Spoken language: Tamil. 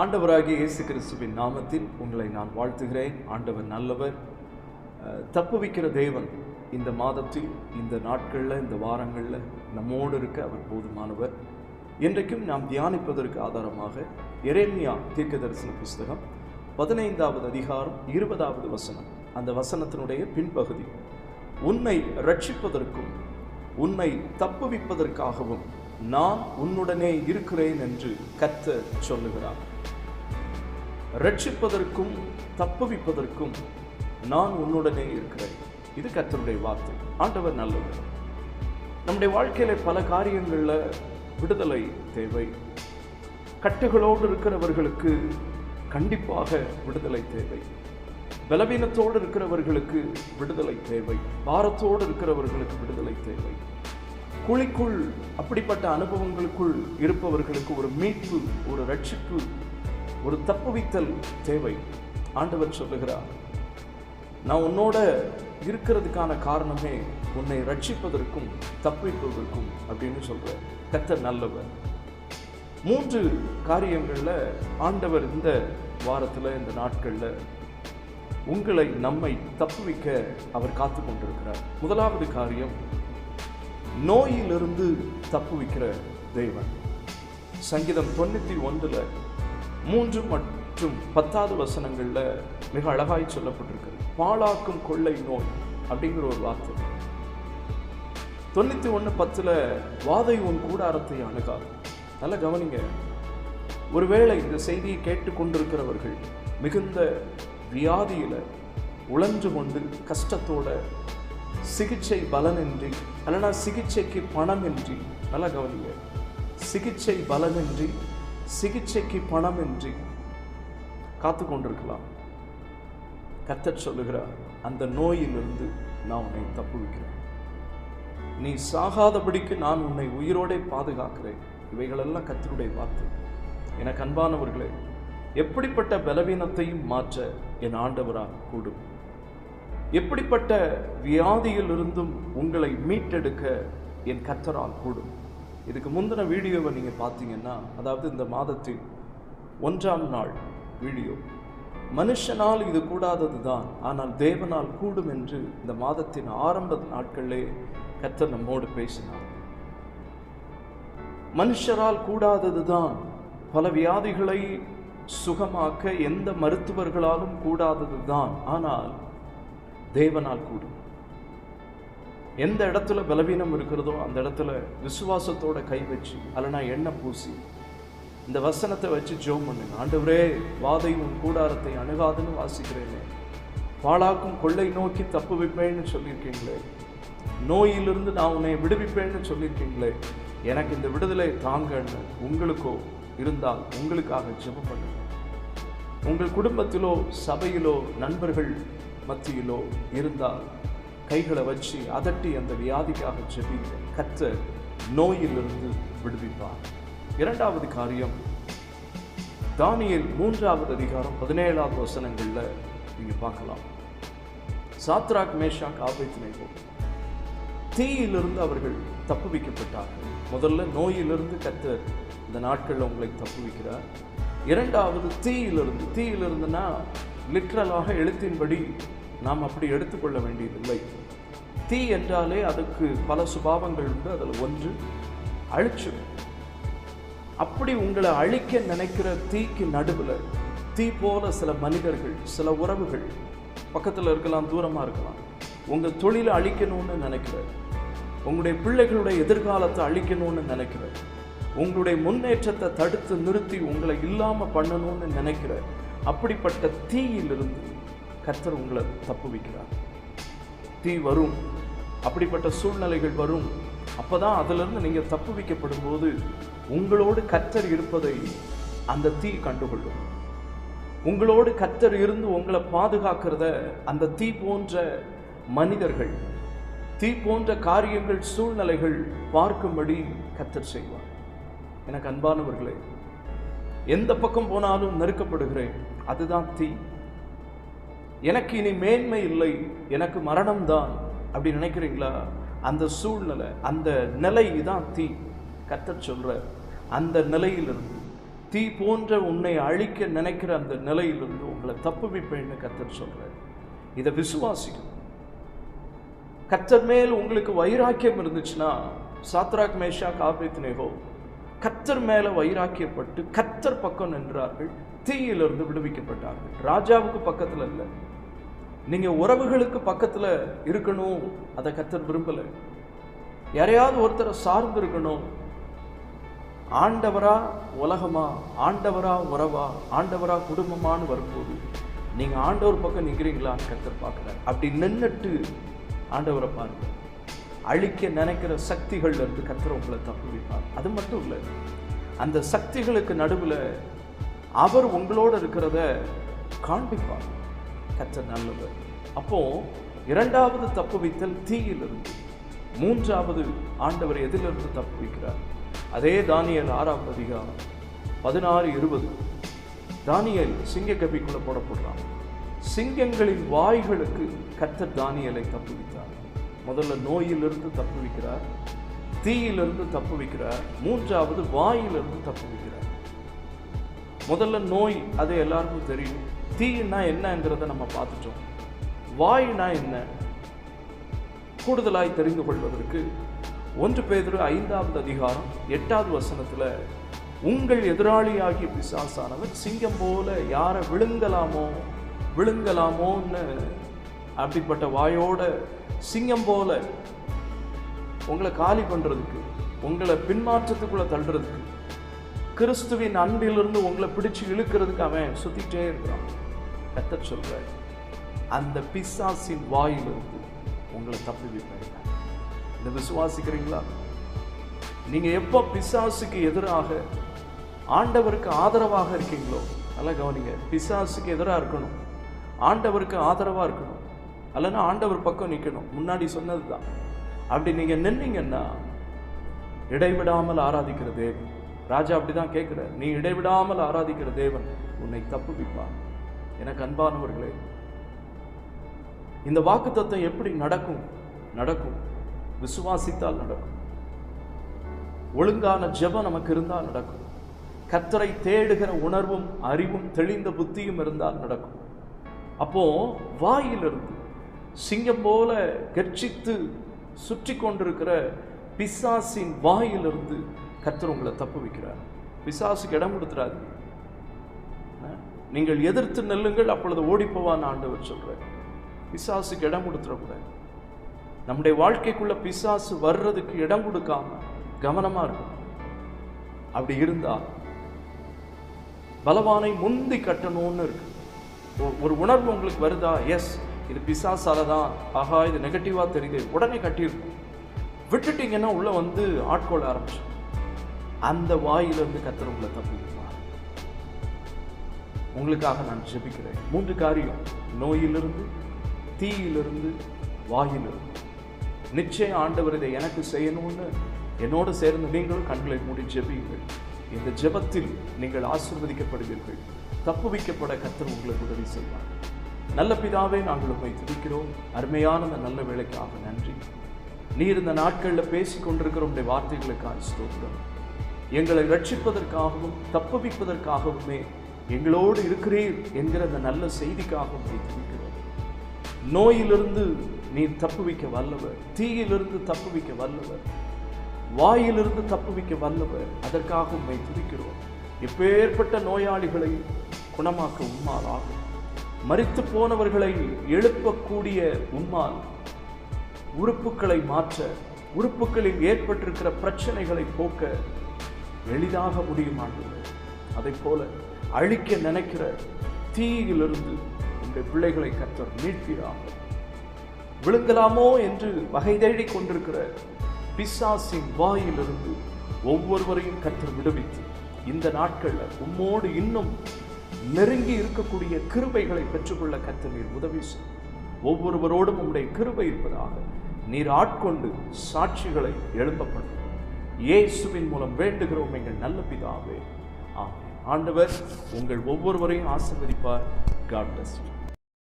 ஆண்டவராகிய இயேசு கிறிஸ்துவின் நாமத்தில் உங்களை நான் வாழ்த்துகிறேன். ஆண்டவர் நல்லவர். தப்புவிக்கிற தேவன் இந்த மாதத்தில் இந்த நாட்களில் இந்த வாரங்களில் நம்மோடு இருக்க அவர் போதுமானவர். இன்றைக்கும் நாம் தியானிப்பதற்கு ஆதாரமாக எரேமியா தீர்க்க தரிசன புஸ்தகம் பதினைந்தாவது அதிகாரம் இருபதாவது வசனம். அந்த வசனத்தினுடைய பின்பகுதி உன்னை ரட்சிப்பதற்கும் உன்னை தப்புவிப்பதற்காகவும் நான் உன்னுடனே இருக்கிறேன் என்று கத்த சொல்லுகிறார். ரட்சிப்பதற்கும் தப்புவிப்பதற்கும் நான் உன்னுடனே இருக்கிறேன். இது கத்தருடைய வார்த்தை. ஆண்டவர் நல்லவர். நம்முடைய வாழ்க்கையில் பல காரியங்களில் விடுதலை தேவை. கட்டுகளோடு இருக்கிறவர்களுக்கு கண்டிப்பாக விடுதலை தேவை. பலவீனத்தோடு இருக்கிறவர்களுக்கு விடுதலை தேவை. பாரத்தோடு இருக்கிறவர்களுக்கு விடுதலை தேவை. குழிக்குள் அப்படிப்பட்ட அனுபவங்களுக்குள் இருப்பவர்களுக்கு ஒரு மீட்பு ஒரு ரட்சிப்பு ஒரு தப்புவித்தல் தேவை. ஆண்டவர் சொல்லுகிறார் நான் உன்னோட இருக்கிறதுக்கான காரணமே உன்னை ரட்சிப்பதற்கும் தப்பிப்பதற்கும் அப்படின்னு சொல்றேன் கர்த்தர் நல்லவர். மூன்று காரியங்களில் ஆண்டவர் இந்த வாரத்தில் இந்த நாட்களில் உங்களை நம்மை தப்புவிக்க அவர் காத்து கொண்டிருக்கிறார். முதலாவது காரியம் நோயிலிருந்து தப்புவிக்கிற தெய்வன் சங்கீதம் தொண்ணூற்றி ஒன்றில் மூன்று மற்றும் பத்தாவது வசனங்களில் மிக அழகாய் சொல்லப்பட்டிருக்கு பாழாக்கும் கொள்ளை நோய் அப்படிங்கிற ஒரு வார்த்தை. தொண்ணூற்றி ஒன்று பத்தில் வாதை உன் கூடாரத்தை அணுகாது. நல்லா கவனிங்க. ஒருவேளை இந்த செய்தியை கேட்டுக்கொண்டிருக்கிறவர்கள் மிகுந்த வியாதியில் உழன்று கொண்டு கஷ்டத்தோட சிகிச்சை பலனின்றி அல்லனா சிகிச்சைக்கு பணமின்றி நல்லா கவனிங்க. சிகிச்சை பலனின்றி சிகிச்சைக்கு பணமின்றி காத்து கொண்டிருக்கலாம் கத்தர் சொல்லுகிறார் அந்த நோயிலிருந்து நான் உன்னை தப்புவிக்கிறேன். நீ சாகாதபடிக்கு நான் உன்னை உயிரோடே பாதுகாக்கிறேன். இவைகளெல்லாம் கத்தருடைய வார்த்தை. எனக்கு அன்பானவர்களே எப்படிப்பட்ட பலவீனத்தையும் மாற்ற என் ஆண்டவராக கூடும். எப்படிப்பட்ட வியாதியிலிருந்தும் உங்களை மீட்டெடுக்க என் கத்தரால் கூடும். இதுக்கு முந்தின வீடியோவை நீங்கள் பார்த்தீங்கன்னா அதாவது இந்த மாதத்தின் ஒன்றாம் நாள் வீடியோ. மனுஷனால் இது கூடாதது தான் ஆனால் தேவனால் கூடும் என்று இந்த மாதத்தின் ஆரம்ப நாட்களிலே கர்த்தர் நம்மோடு பேசினார். மனுஷரால் கூடாதது தான் பல வியாதிகளை சுகமாக்க எந்த மருத்துவர்களாலும் கூடாதது தான் ஆனால் தேவனால் கூடும். எந்த இடத்துல பலவீனம் இருக்கிறதோ அந்த இடத்துல விசுவாசத்தோட கை வச்சு அல்லனா எண்ணெய் பூசி இந்த வசனத்தை வச்சு ஜோம் பண்ணுங்க. ஆண்டவரே வாதை உன் கூடாரத்தை அணுகாதுன்னு வாசிக்கிறேனே. பாழாக்கும் கொள்ளை நோக்கி தப்பு வைப்பேன்னு சொல்லியிருக்கீங்களே. நோயிலிருந்து நான் உன்னை விடுவிப்பேன்னு சொல்லியிருக்கீங்களே. எனக்கு இந்த விடுதலை தாங்கன்னு உங்களுக்கோ இருந்தால் உங்களுக்காக ஜெபம் பண்ணுங்க. உங்கள் குடும்பத்திலோ சபையிலோ நண்பர்கள் மத்தியிலோ இருந்தால் கைகளை வச்சு அதட்டி அந்த வியாதிக்காக ஜெபிங்க கத்த நோயிலிருந்து விடுவிப்பார். இரண்டாவது காரியம் தானியல் மூன்றாவது அதிகாரம் பதினேழாவது வசனங்கள்ல நீங்கள் பார்க்கலாம். சாத்ராக் மேஷாக் ஆபேத்னேகோ தீயிலிருந்து அவர்கள் தப்புவிக்கப்பட்டார்கள். முதல்ல நோயிலிருந்து கற்ற இந்த நாட்களில் உங்களை தப்புவிக்கிறார். இரண்டாவது தீயிலிருந்து தீயிலிருந்துனா லிட்ரலாக எழுத்தின்படி நாம் அப்படி எடுத்துக்கொள்ள வேண்டியதில்லை. தீ என்றாலே அதுக்கு பல சுபாவங்கள் உண்டு அதில் ஒன்று அழிச்சு. அப்படி உங்களை அழிக்க நினைக்கிற தீக்கு நடுவில் தீ போல சில மனிதர்கள் சில உறவுகள் பக்கத்தில் இருக்கலாம் தூரமாக இருக்கலாம் உங்கள் தொழிலை அழிக்கணும்னு நினைக்கிற உங்களுடைய பிள்ளைகளுடைய எதிர்காலத்தை அழிக்கணும்னு நினைக்கிற உங்களுடைய முன்னேற்றத்தை தடுத்து நிறுத்தி உங்களை இல்லாமல் பண்ணணும்னு நினைக்கிற அப்படிப்பட்ட தீயிலிருந்து கர்த்தர் உங்களை தப்புவிக்கிறார். தீ வரும். அப்படிப்பட்ட சூழ்நிலைகள் வரும். அப்போ தான் அதிலிருந்து நீங்கள் தப்புவிக்கப்படும் போது உங்களோடு கர்த்தர் இருப்பதை அந்த தீ கண்டுகொள்ளும். உங்களோடு கர்த்தர் இருந்து உங்களை பாதுகாக்கிறத அந்த தீ போன்ற மனிதர்கள் தீ போன்ற காரியங்கள் சூழ்நிலைகள் பார்க்கும்படி கத்தர் செய்வார். எனக்கு அன்பானவர்களே எந்த பக்கம் போனாலும் நெருக்கப்படுகிறேன். அதுதான் தீ. எனக்கு இனி மேன்மை இல்லை எனக்கு மரணம்தான் அப்படி நினைக்கிறீங்களா? அந்த சூழ்நிலை அந்த நிலை தான் தீ. கத்தர் சொல்ற அந்த நிலையிலிருந்து தீ போன்ற உன்னை அழிக்க நினைக்கிற அந்த நிலையிலிருந்து உங்களை தப்புவிப்பேன்னு கத்தர் சொல்றார். இதை விசுவாசிக்கணும் கத்தர் மேல் உங்களுக்கு வைராக்கியம் இருந்துச்சுன்னா சாத்ராக் மேஷா காபித்னேகோ கத்தர் மேல வைராக்கியப்பட்டு கத்தர் பக்கம் நின்றார்கள் தீயிலிருந்து விடுவிக்கப்பட்டார்கள். ராஜாவுக்கு பக்கத்தில் இல்லை. நீங்கள் உறவுகளுக்கு பக்கத்தில் இருக்கணும். அதை கத்தர் விரும்பலை. யாரையாவது ஒருத்தரை சார்ந்து இருக்கணும் ஆண்டவரா உலகமா? ஆண்டவரா உறவா? ஆண்டவரா குடும்பமான்னு வரும்போது நீங்கள் ஆண்டவர் பக்கம் நிற்கிறீங்களான்னு கத்தர் பார்க்குறாரு. அப்படி நின்றுட்டு ஆண்டவரை பாருங்க. அழிக்க நினைக்கிற சக்திகள்ல இருந்து கத்தர் உங்களை தப்புவிப்பார் அது மட்டும் இல்லை அந்த சக்திகளுக்கு நடுவில் அவர் உங்களோட இருக்கிறத காண்பிப்பார். கற்ற நல்லவர் அப்போ இரண்டாவது தப்பு வைத்தல் தீயிலிருந்து மூன்றாவது ஆண்டவர் எதிலிருந்து தப்பு வைக்கிறார்? அதே தானியல் ஆறாவது அதிகாரம் பதினாறு இருபது. தானியல் சிங்க கபிக்குள்ளே போடப்படுறான். சிங்கங்களின் வாய்களுக்கு கற்ற தானியலை தப்பு வைத்தார். முதல்ல நோயிலிருந்து தப்பு வைக்கிறார் தீயிலிருந்து தப்பு வைக்கிறார் மூன்றாவது வாயிலிருந்து தப்பு வைக்கிறார். முதல்ல நோய் அது எல்லாருக்கும் தெரியும். தீன்னா என்னங்கிறத நம்ம பார்த்துட்டோம். வாயுனா என்ன? கூடுதலாய் தெரிந்து கொள்வதற்கு ஒன்று பேதுரு ஐந்தாவது அதிகாரம் எட்டாவது வசனத்துல உங்கள் எதிராளியாகிய பிசாசானவர் சிங்கம் போல யாரை விழுங்கலாமோ விழுங்கலாமோன்னு அப்படிப்பட்ட வாயோட சிங்கம் போல உங்களை காலி பண்ணுறதுக்கு உங்களை பின்மாற்றத்துக்குள்ள தள்ளுறதுக்கு கிறிஸ்துவின் அன்பிலிருந்து உங்களை பிடிச்சு இழுக்கிறதுக்கு அவன் சுத்திட்டே இருக்கிறான். கத்த சொல்கிறார் அந்த பிசாசின் வாயிலிருந்து உங்களை தப்புவிப்பேன். இந்த விசுவாசிக்கிறீங்களா? நீங்கள் எப்போ பிசாசுக்கு எதிராக ஆண்டவருக்கு ஆதரவாக இருக்கீங்களோ நல்லா கவனிங்க. பிசாசுக்கு எதிராக இருக்கணும். ஆண்டவருக்கு ஆதரவாக இருக்கணும். அல்லனா ஆண்டவர் பக்கம் நிற்கணும் முன்னாடி சொன்னது தான் அப்படி நீங்கள் நின்னீங்கன்னா இடைவிடாமல் ஆராதிக்கிற தேவன். ராஜா அப்படிதான் கேட்குற நீ இடைவிடாமல் ஆராதிக்கிற தேவன் உன்னை தப்புவிப்பார். எனக்கு அன்பானவர்களே இந்த வாக்குத்தத்தம் எப்படி நடக்கும்? நடக்கும். விசுவாசித்தால் நடக்கும். ஒழுங்கான ஜெபம் நமக்கு இருந்தால் நடக்கும். கத்தரை தேடுகிற உணர்வும் அறிவும் தெளிந்த புத்தியும் இருந்தால் நடக்கும். அப்போ வாயிலிருந்து சிங்கம் போல கர்ச்சித்து சுற்றி கொண்டிருக்கிற பிசாசின் வாயிலிருந்து கத்தர் உங்களை தப்பு வைக்கிறார் பிசாசுக்கு இடம் கொடுத்துறாதீங்க நீங்கள் எதிர்த்து நெல்லுங்கள் அப்பொழுது ஓடிப்போவான்னு ஆண்டவர் சொல்றார். பிசாசுக்கு இடம் கொடுத்துடக்கூடாது. நம்முடைய வாழ்க்கைக்குள்ள பிசாசு வர்றதுக்கு இடம் கொடுக்காம கவனமாக இருக்கும் அப்படி இருந்தால் பலவானை முந்தி கட்டணும்னு இருக்கு. ஒரு உணர்வு உங்களுக்கு வருதா? எஸ் இது பிசாசால தான் ஆஹா இது நெகட்டிவாக தெரியுது. உடனே கட்டியிருக்கும் விட்டுட்டீங்கன்னா உள்ளே வந்து ஆட்கொள்ள ஆரம்பிச்சு அந்த வாயிலிருந்து கத்துற உங்களை தப்பிப்பார் உங்களுக்காக நான் ஜெபிக்கிறேன். மூன்று காரியம். நோயிலிருந்து தீயிலிருந்து வாயிலிருந்து. நிச்சயம் ஆண்டவர் இதை எனக்கு செய்யணும்னு என்னோடு சேர்ந்து நீங்களும் கண்களை மூடி ஜெபியுங்கள். இந்த ஜெபத்தில் நீங்கள் ஆசீர்வதிக்கப்படுவீர்கள். தப்புவிக்கப்பட கத்தர் உங்களுக்கு உதவி செய்வார். நல்ல பிதாவே நாங்கள் உண்மை துதிக்கிறோம். அருமையான அந்த நல்ல வேலைக்காக நன்றி. நீர் இந்த நாட்களில் பேசிக் கொண்டிருக்கிற உடைய வார்த்தைகளுக்காக ஸ்தோத்திரம். எங்களை ரட்சிப்பதற்காகவும் தப்புவிப்பதற்காகவுமே எங்களோடு இருக்கிறீர் என்கிற அந்த நல்ல செய்திக்காக உங்களை துணிக்கிறோம் நோயிலிருந்து நீர் தப்புவிக்க வல்லவர் தீயிலிருந்து தப்புவிக்க வல்லவர் வாயிலிருந்து தப்புவிக்க வல்லவர் அதற்காக உண்மை துதிக்கிறோம். எப்பேற்பட்ட நோயாளிகளை குணமாக்க உம்மால் ஆகும் மறித்து போனவர்களை எழுப்பக்கூடிய உம்மால் உறுப்புகளை மாற்ற உறுப்புகளில் ஏற்பட்டிருக்கிற பிரச்சனைகளை போக்க எளிதாக முடியும் ஆண்டவரே அதைப் போல அழிக்க நினைக்கிற தீயிலிருந்து உங்கள் பிள்ளைகளை கத்தர் மீட்கிறார். விழுங்கலாமோ என்று வகை தேடி கொண்டிருக்கிற பிசாசின் வாயிலிருந்து ஒவ்வொருவரையும் கத்தர் விடுவித்து இந்த நாட்கள்ல உம்மோடு இன்னும் நெருங்கி இருக்கக்கூடிய கிருபைகளை பெற்றுக்கொள்ள கத்தர் நீர் உதவி செய்யும் ஒவ்வொருவரோடும் உங்களுடைய கிருபை இருப்பதாக நீர் ஆட்கொண்டு சாட்சிகளை எழுப்பப்படும் இயேசுவின் மூலம் வேண்டுகிறோம் எங்கள் நல்ல பிதாவே. ஆமே ஆண்டவர் உங்கள் ஒவ்வொருவரையும் ஆசீர்வதிப்பார். God plus